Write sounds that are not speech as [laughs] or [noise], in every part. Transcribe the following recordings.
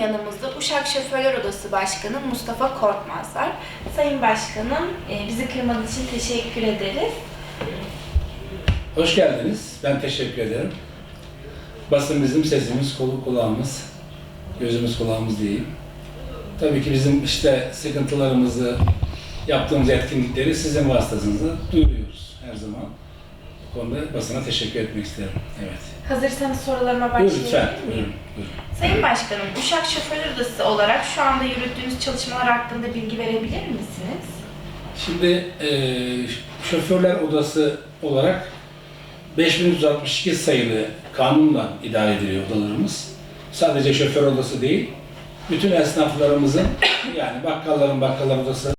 yanımızda Uşak Şoförler Odası Başkanı Mustafa Korkmaz var. Sayın Başkanım, e, bizi kırmadığınız için teşekkür ederiz. Hoş geldiniz. Ben teşekkür ederim. Basın bizim sesimiz, kolu kulağımız, gözümüz kulağımız değil. Tabii ki bizim işte sıkıntılarımızı, yaptığımız etkinlikleri sizin vasıtasınızla duyuruyoruz her zaman. Bu konuda basına teşekkür etmek isterim. Evet. Hazırsanız sorularıma. Buyurun. buyurun. Sayın Başkanım, Uşak Şoförler Odası olarak şu anda yürüttüğünüz çalışmalar hakkında bilgi verebilir misiniz? Şimdi eee şoförler odası olarak 5362 sayılı kanunla idare ediliyor odalarımız. Sadece şoför odası değil, bütün esnaflarımızın [coughs] yani bakkalların bakkal odası,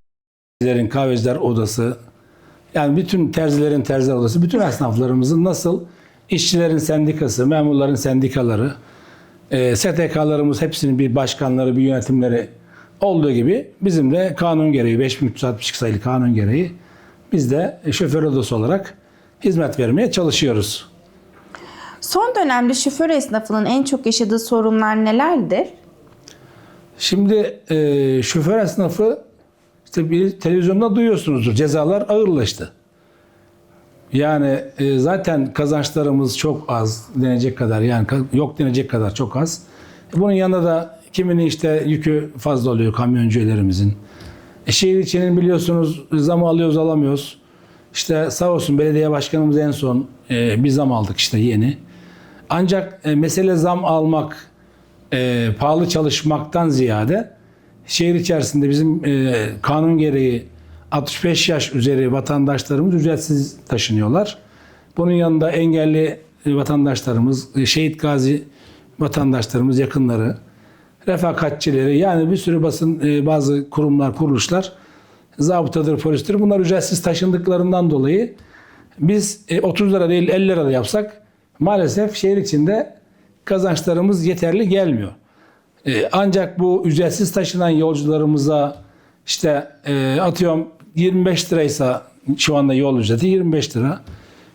terzilerin kahveciler odası, yani bütün terzilerin terziler odası, bütün esnaflarımızın nasıl işçilerin sendikası, memurların sendikaları, e, STK'larımız hepsinin bir başkanları, bir yönetimleri olduğu gibi bizim de kanun gereği 5362 sayılı kanun gereği biz de şoför odası olarak hizmet vermeye çalışıyoruz. Son dönemde şoför esnafının en çok yaşadığı sorunlar nelerdir? Şimdi e, şoför esnafı işte bir televizyonda duyuyorsunuzdur cezalar ağırlaştı. Yani e, zaten kazançlarımız çok az denecek kadar yani yok denecek kadar çok az. Bunun yanında da kiminin işte yükü fazla oluyor kamyonculerimizin. E, şehir içinin biliyorsunuz zam alıyoruz alamıyoruz. İşte sağ olsun belediye başkanımız en son e, bir zam aldık işte yeni. Ancak e, mesele zam almak, e, pahalı çalışmaktan ziyade şehir içerisinde bizim e, kanun gereği 65 yaş üzeri vatandaşlarımız ücretsiz taşınıyorlar. Bunun yanında engelli e, vatandaşlarımız, e, şehit gazi vatandaşlarımız, yakınları, refakatçileri yani bir sürü basın e, bazı kurumlar, kuruluşlar zabıtadır, polistir. Bunlar ücretsiz taşındıklarından dolayı biz e, 30 lira değil 50 lira da yapsak maalesef şehir içinde kazançlarımız yeterli gelmiyor. E, ancak bu ücretsiz taşınan yolcularımıza işte e, atıyorum 25 liraysa şu anda yol ücreti 25 lira.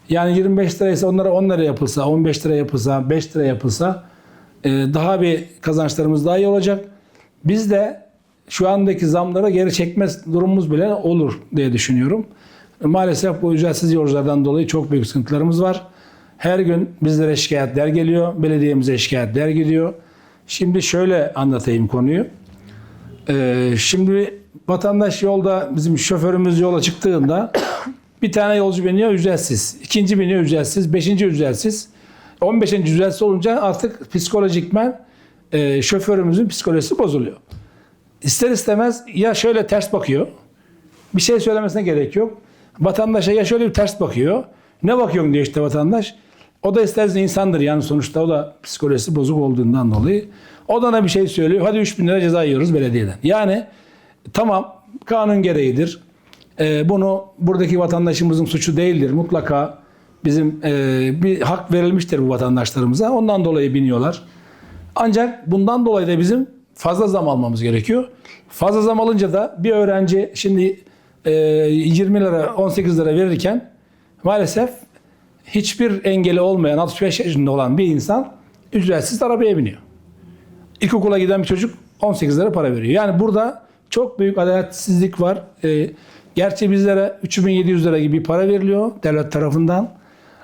Yani 25 liraysa onlara 10 lira yapılsa, 15 lira yapılsa, 5 lira yapılsa e, daha bir kazançlarımız daha iyi olacak. Biz de şu andaki zamlara geri çekme durumumuz bile olur diye düşünüyorum. Maalesef bu ücretsiz yolculardan dolayı çok büyük sıkıntılarımız var. Her gün bizlere şikayetler geliyor, belediyemize şikayetler gidiyor. Şimdi şöyle anlatayım konuyu. Ee, şimdi vatandaş yolda bizim şoförümüz yola çıktığında [coughs] bir tane yolcu biniyor ücretsiz. ikinci biniyor ücretsiz. Beşinci ücretsiz. 15. ücretsiz olunca artık psikolojikmen e, şoförümüzün psikolojisi bozuluyor. İster istemez ya şöyle ters bakıyor. Bir şey söylemesine gerek yok. Vatandaşa ya şöyle bir ters bakıyor. Ne bakıyorsun diyor işte vatandaş. O da isterse insandır yani sonuçta o da psikolojisi bozuk olduğundan dolayı. O da bir şey söylüyor. Hadi 3 bin lira ceza yiyoruz belediyeden. Yani tamam kanun gereğidir. Ee, bunu buradaki vatandaşımızın suçu değildir. Mutlaka bizim e, bir hak verilmiştir bu vatandaşlarımıza. Ondan dolayı biniyorlar. Ancak bundan dolayı da bizim fazla zam almamız gerekiyor. Fazla zam alınca da bir öğrenci şimdi e, 20 lira 18 lira verirken maalesef hiçbir engeli olmayan 65 yaşında olan bir insan ücretsiz arabaya biniyor. İlkokula giden bir çocuk 18 lira para veriyor. Yani burada çok büyük adaletsizlik var. E, gerçi bizlere 3700 lira gibi para veriliyor devlet tarafından.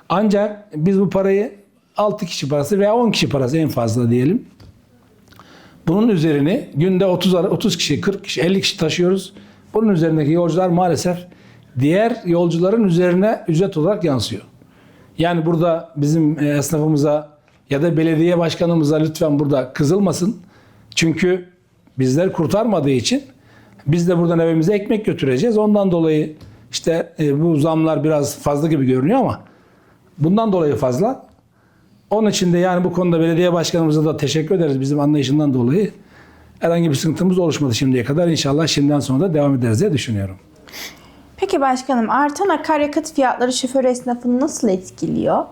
Ancak biz bu parayı 6 kişi parası veya 10 kişi parası en fazla diyelim. Bunun üzerini günde 30 ara- 30 kişi, 40 kişi, 50 kişi taşıyoruz. Bunun üzerindeki yolcular maalesef diğer yolcuların üzerine ücret olarak yansıyor. Yani burada bizim e, esnafımıza ya da belediye başkanımıza lütfen burada kızılmasın. Çünkü bizler kurtarmadığı için biz de buradan evimize ekmek götüreceğiz. Ondan dolayı işte e, bu zamlar biraz fazla gibi görünüyor ama bundan dolayı fazla. Onun için de yani bu konuda belediye başkanımıza da teşekkür ederiz bizim anlayışından dolayı. Herhangi bir sıkıntımız oluşmadı şimdiye kadar. İnşallah şimdiden sonra da devam ederiz diye düşünüyorum. Peki başkanım artan akaryakıt fiyatları şoför esnafını nasıl etkiliyor?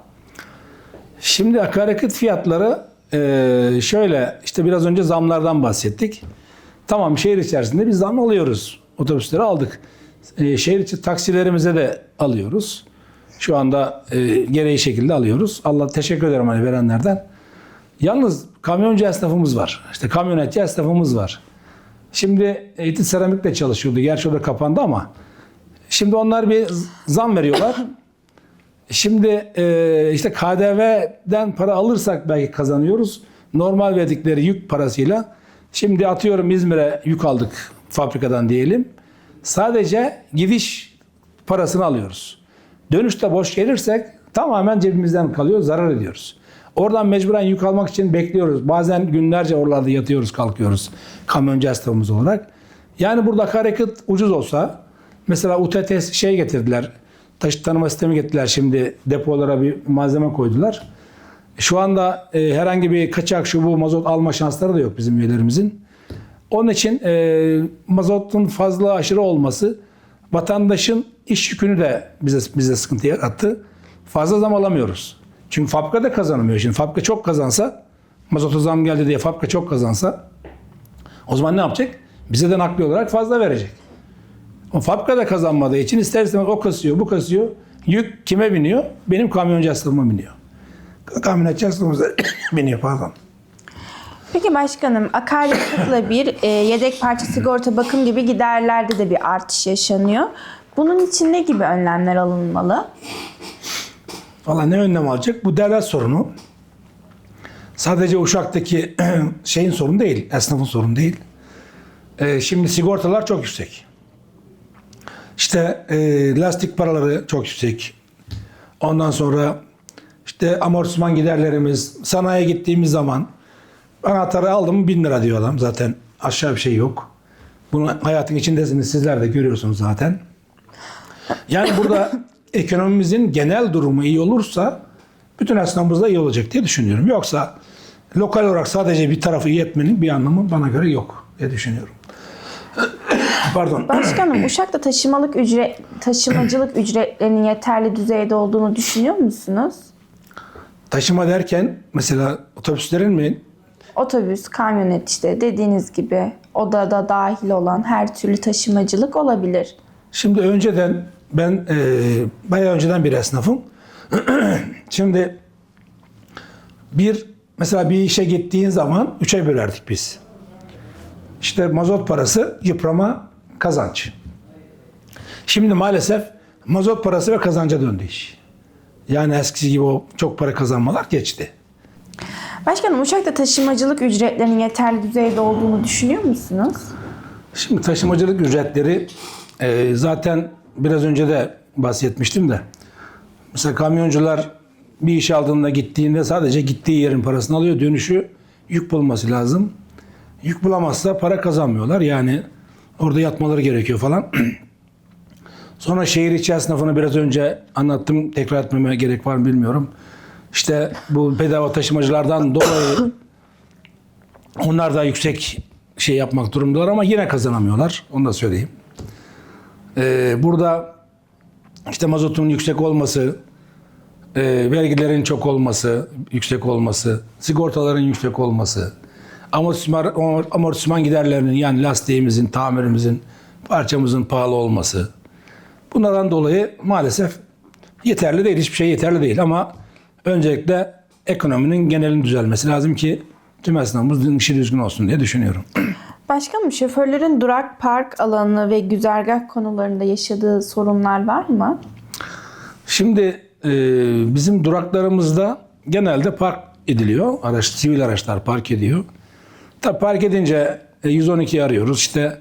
Şimdi akaryakıt fiyatları eee, şöyle işte biraz önce zamlardan bahsettik. Tamam şehir içerisinde biz zam alıyoruz. Otobüsleri aldık. Eee, şehir içi taksilerimize de alıyoruz. Şu anda eee, gereği şekilde alıyoruz. Allah teşekkür ederim hani verenlerden. Yalnız kamyoncu esnafımız var. İşte kamyonetçi esnafımız var. Şimdi Eğitim Seramik'le çalışıyordu. Gerçi o da kapandı ama şimdi onlar bir zam veriyorlar. Şimdi e, işte KDV'den para alırsak belki kazanıyoruz. Normal verdikleri yük parasıyla şimdi atıyorum İzmir'e yük aldık fabrikadan diyelim. Sadece gidiş parasını alıyoruz. Dönüşte boş gelirsek tamamen cebimizden kalıyor, zarar ediyoruz. Oradan mecburen yük almak için bekliyoruz. Bazen günlerce oralarda yatıyoruz, kalkıyoruz kamyoncu esnafımız olarak. Yani burada akaryakıt ucuz olsa mesela UTT şey getirdiler. Taşıt tanıma sistemi getirdiler şimdi depolara bir malzeme koydular. Şu anda e, herhangi bir kaçak şu bu mazot alma şansları da yok bizim üyelerimizin. Onun için e, mazotun fazla aşırı olması vatandaşın iş yükünü de bize bize sıkıntı yarattı. Fazla zam alamıyoruz. Çünkü fabrika da kazanamıyor. Şimdi fabrika çok kazansa, mazota zam geldi diye fabrika çok kazansa o zaman ne yapacak? Bize de nakli olarak fazla verecek. O fabrika da kazanmadığı için ister istemez o kasıyor, bu kasıyor. Yük kime biniyor? Benim kamyoncu esnafıma biniyor. Kamyonetçi esnafımıza biniyor pardon. Peki başkanım akaryakıtla bir e, yedek parça sigorta bakım gibi giderlerde de bir artış yaşanıyor. Bunun için ne gibi önlemler alınmalı? Valla ne önlem alacak? Bu devlet sorunu. Sadece Uşak'taki [coughs] şeyin sorunu değil, esnafın sorunu değil. Ee, şimdi sigortalar çok yüksek. İşte e, lastik paraları çok yüksek. Ondan sonra işte amortisman giderlerimiz, sanayiye gittiğimiz zaman anahtarı aldım mı 1000 lira diyor adam zaten aşağı bir şey yok. Bunu hayatın içindesiniz sizler de görüyorsunuz zaten. Yani burada [laughs] ekonomimizin genel durumu iyi olursa bütün esnafımız da iyi olacak diye düşünüyorum. Yoksa lokal olarak sadece bir tarafı iyi etmenin bir anlamı bana göre yok diye düşünüyorum. [coughs] Pardon. Başkanım [coughs] Uşak'ta taşımalık ücret taşımacılık ücretlerinin yeterli düzeyde olduğunu düşünüyor musunuz? Taşıma derken mesela otobüslerin mi Otobüs, kamyonet işte dediğiniz gibi odada dahil olan her türlü taşımacılık olabilir. Şimdi önceden ben e, bayağı önceden bir esnafım. [clears throat] Şimdi bir mesela bir işe gittiğin zaman üçe bölerdik biz. İşte mazot parası, yıprama, kazanç. Şimdi maalesef mazot parası ve kazanca döndü iş. Yani eskisi gibi o çok para kazanmalar geçti. Başkanım Uşak'ta taşımacılık ücretlerinin yeterli düzeyde olduğunu düşünüyor musunuz? Şimdi taşımacılık ücretleri e, zaten biraz önce de bahsetmiştim de. Mesela kamyoncular bir iş aldığında gittiğinde sadece gittiği yerin parasını alıyor. Dönüşü yük bulması lazım. Yük bulamazsa para kazanmıyorlar. Yani orada yatmaları gerekiyor falan. [clears throat] Sonra şehir içi esnafını biraz önce anlattım. Tekrar etmeme gerek var mı bilmiyorum. İşte bu bedava taşımacılardan dolayı onlar da yüksek şey yapmak durumundalar ama yine kazanamıyorlar. Onu da söyleyeyim. Ee, burada işte mazotun yüksek olması, e, vergilerin çok olması, yüksek olması, sigortaların yüksek olması, amortisman, amortisman giderlerinin yani lastiğimizin, tamirimizin, parçamızın pahalı olması. Bunlardan dolayı maalesef yeterli değil. Hiçbir şey yeterli değil ama öncelikle ekonominin genelin düzelmesi lazım ki tüm esnafımız işi düzgün olsun diye düşünüyorum. [clears throat] Başkanım şoförlerin durak park alanı ve güzergah konularında yaşadığı sorunlar var mı? Şimdi e, bizim duraklarımızda genelde park ediliyor. Araç, sivil araçlar park ediyor. Tabi park edince e, 112'yi arıyoruz. İşte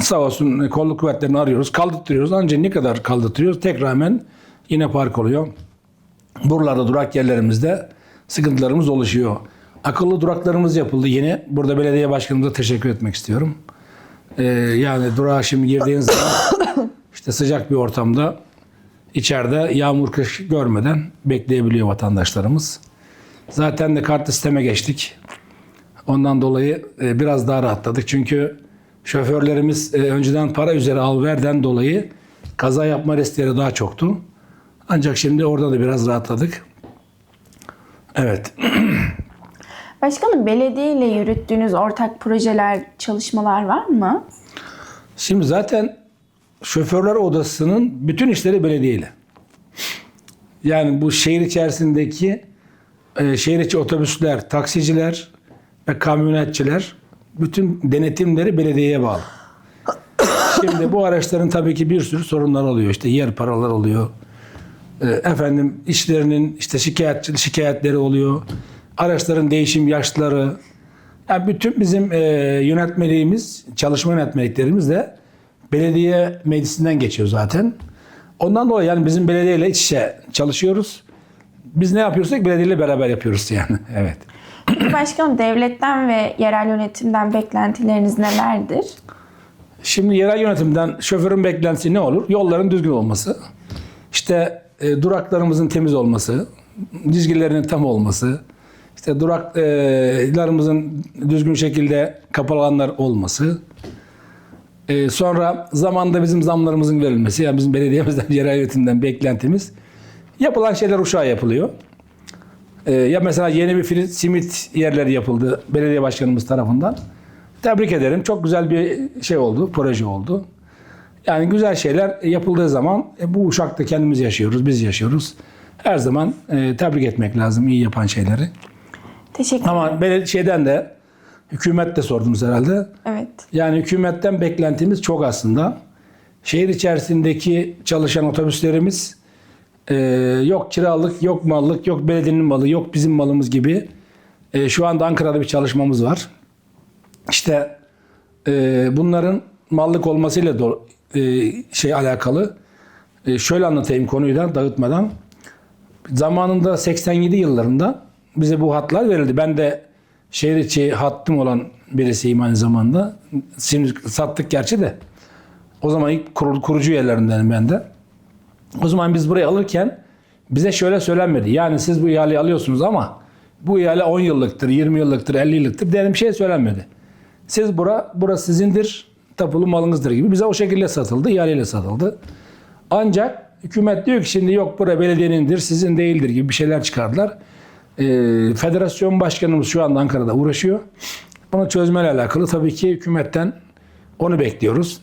sağ olsun e, kolluk kuvvetlerini arıyoruz. Kaldırtıyoruz. Ancak ne kadar kaldırtıyoruz? Tek rağmen yine park oluyor. Buralarda durak yerlerimizde sıkıntılarımız oluşuyor. Akıllı duraklarımız yapıldı yeni. Burada belediye başkanımıza teşekkür etmek istiyorum. Ee, yani durağa şimdi girdiğiniz zaman [coughs] işte sıcak bir ortamda içeride yağmur kış görmeden bekleyebiliyor vatandaşlarımız. Zaten de kartlı sisteme geçtik. Ondan dolayı e, biraz daha rahatladık. Çünkü şoförlerimiz e, önceden para üzeri al verden dolayı kaza yapma riskleri daha çoktu. Ancak şimdi orada da biraz rahatladık. Evet. [clears throat] Başkanım belediye ile yürüttüğünüz ortak projeler, çalışmalar var mı? Şimdi zaten şoförler odasının bütün işleri belediyeyle. Yani bu şehir içerisindeki e, şehir içi otobüsler, taksiciler ve kamyonetçiler bütün denetimleri belediyeye bağlı. Şimdi bu araçların tabii ki bir sürü sorunlar oluyor. İşte yer paralar oluyor. E, efendim işlerinin işte şikayet şikayetleri oluyor. Araçların değişim yaşları. Yani bütün bizim e, yönetmeliğimiz, çalışma yönetmeliklerimiz de belediye meclisinden geçiyor zaten. Ondan dolayı yani bizim belediyeyle iç içe çalışıyoruz. Biz ne yapıyorsak belediyeyle beraber yapıyoruz yani. [laughs] Evet. Başkanım devletten ve yerel yönetimden beklentileriniz nelerdir? Şimdi yerel yönetimden şoförün beklentisi ne olur? Yolların düzgün olması. İşte e, duraklarımızın temiz olması, dizgilerinin tam olması, işte duraklarımızın düzgün şekilde kapalı alanlar olması. E, sonra zamanda bizim zamlarımızın verilmesi. Yani bizim belediyemizden, [laughs] yerel yönetimden beklentimiz. Yapılan şeyler uşağa yapılıyor. E, ya mesela yeni bir simit yerleri yapıldı belediye başkanımız tarafından. Tebrik ederim. Çok güzel bir şey oldu, proje oldu. Yani güzel şeyler yapıldığı zaman e, bu uşakta kendimiz yaşıyoruz, biz yaşıyoruz. Her zaman e, tebrik etmek lazım iyi yapan şeyleri. Teşekkür ederim. Ama belediye şeyden de hükümet de sordunuz herhalde. Evet. Yani hükümetten beklentimiz çok aslında. Şehir içerisindeki çalışan otobüslerimiz e, yok kiralık, yok mallık, yok belediyenin malı, yok bizim malımız gibi. E, şu anda Ankara'da bir çalışmamız var. İşte e, bunların mallık olmasıyla do, e, şey alakalı. E, şöyle anlatayım konuyu da dağıtmadan. Zamanında 87 yıllarında bize bu hatlar verildi. Ben de şehir içi hattım olan birisiyim aynı zamanda. Şimdi sattık gerçi de. O zaman ilk kur- kurucu üyelerindenim ben de. O zaman biz burayı alırken bize şöyle söylenmedi. Yani siz bu ihaleyi alıyorsunuz ama bu ihale 10 yıllıktır, 20 yıllıktır, 50 yıllıktır diye bir şey söylenmedi. Siz bura, burası sizindir, tapulu malınızdır gibi bize o şekilde satıldı, ihaleyle satıldı. Ancak hükümet diyor ki şimdi yok bura belediyenindir, sizin değildir gibi bir şeyler çıkardılar. Ee, federasyon başkanımız şu anda Ankara'da uğraşıyor. Bunu çözmeyle alakalı tabii ki hükümetten onu bekliyoruz.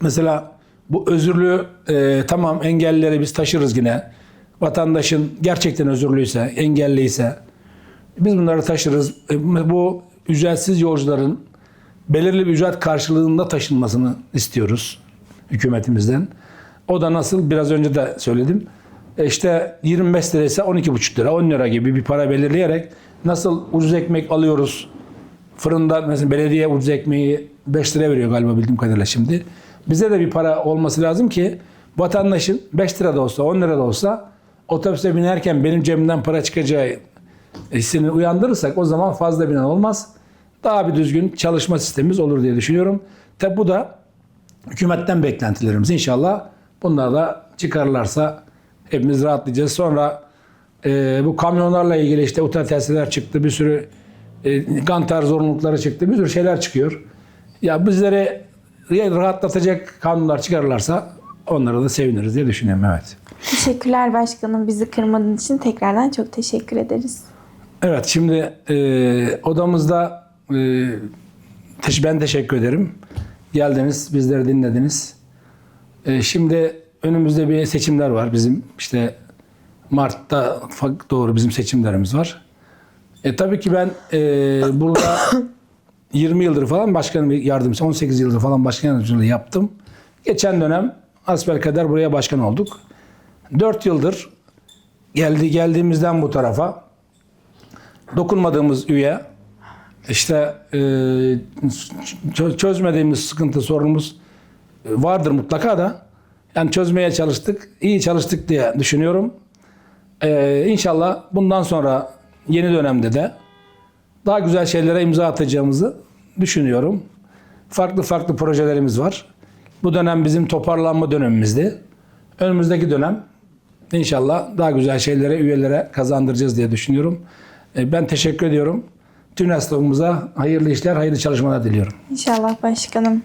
Mesela bu özürlü e, tamam engellileri biz taşırız yine. Vatandaşın gerçekten özürlüyse, engelliyse biz bunları taşırız. E, bu ücretsiz yolcuların belirli bir ücret karşılığında taşınmasını istiyoruz hükümetimizden. O da nasıl biraz önce de söyledim. E işte 25 lira ise 12,5 lira, 10 lira gibi bir para belirleyerek nasıl ucuz ekmek alıyoruz fırından mesela belediye ucuz ekmeği 5 lira veriyor galiba bildiğim kadarıyla şimdi. Bize de bir para olması lazım ki vatandaşın 5 lira da olsa 10 lira da olsa otobüse binerken benim cebimden para çıkacağı hissini uyandırırsak o zaman fazla binen olmaz. Daha bir düzgün çalışma sistemimiz olur diye düşünüyorum. Tabi bu da hükümetten beklentilerimiz. İnşallah bunlar da çıkarırlarsa hepimiz rahatlayacağız. Sonra e, bu kamyonlarla ilgili işte utel çıktı. Bir sürü e, gantar zorunlulukları çıktı. Bir sürü şeyler çıkıyor. Ya bizleri rahatlatacak kanunlar çıkarırlarsa onlara da seviniriz diye düşünüyorum. Evet. Teşekkürler başkanım. Bizi kırmadığın için tekrardan çok teşekkür ederiz. Evet şimdi e, odamızda e, ben teşekkür ederim. Geldiniz, bizleri dinlediniz. E, şimdi önümüzde bir seçimler var bizim. İşte Mart'ta doğru bizim seçimlerimiz var. E, tabii ki ben e, burada [coughs] 20 yıldır falan başkanım yardımcısı, 18 yıldır falan başkan yardımcılığı yaptım. Geçen dönem asbelkader buraya başkan olduk. 4 yıldır geldi geldiğimizden bu tarafa dokunmadığımız üye, işte e, çö- çözmediğimiz sıkıntı, sorunumuz e, vardır mutlaka da. Yani çözmeye çalıştık, iyi çalıştık diye düşünüyorum. E, inşallah bundan sonra yeni dönemde de daha güzel şeylere imza atacağımızı düşünüyorum. Farklı farklı projelerimiz var. Bu dönem bizim toparlanma dönemimizdi. Önümüzdeki dönem İnşallah daha güzel şeylere, üyelere kazandıracağız diye düşünüyorum. E, Ben teşekkür ediyorum. Tüm esnafımıza hayırlı işler, hayırlı çalışmalar diliyorum. İnşallah başkanım.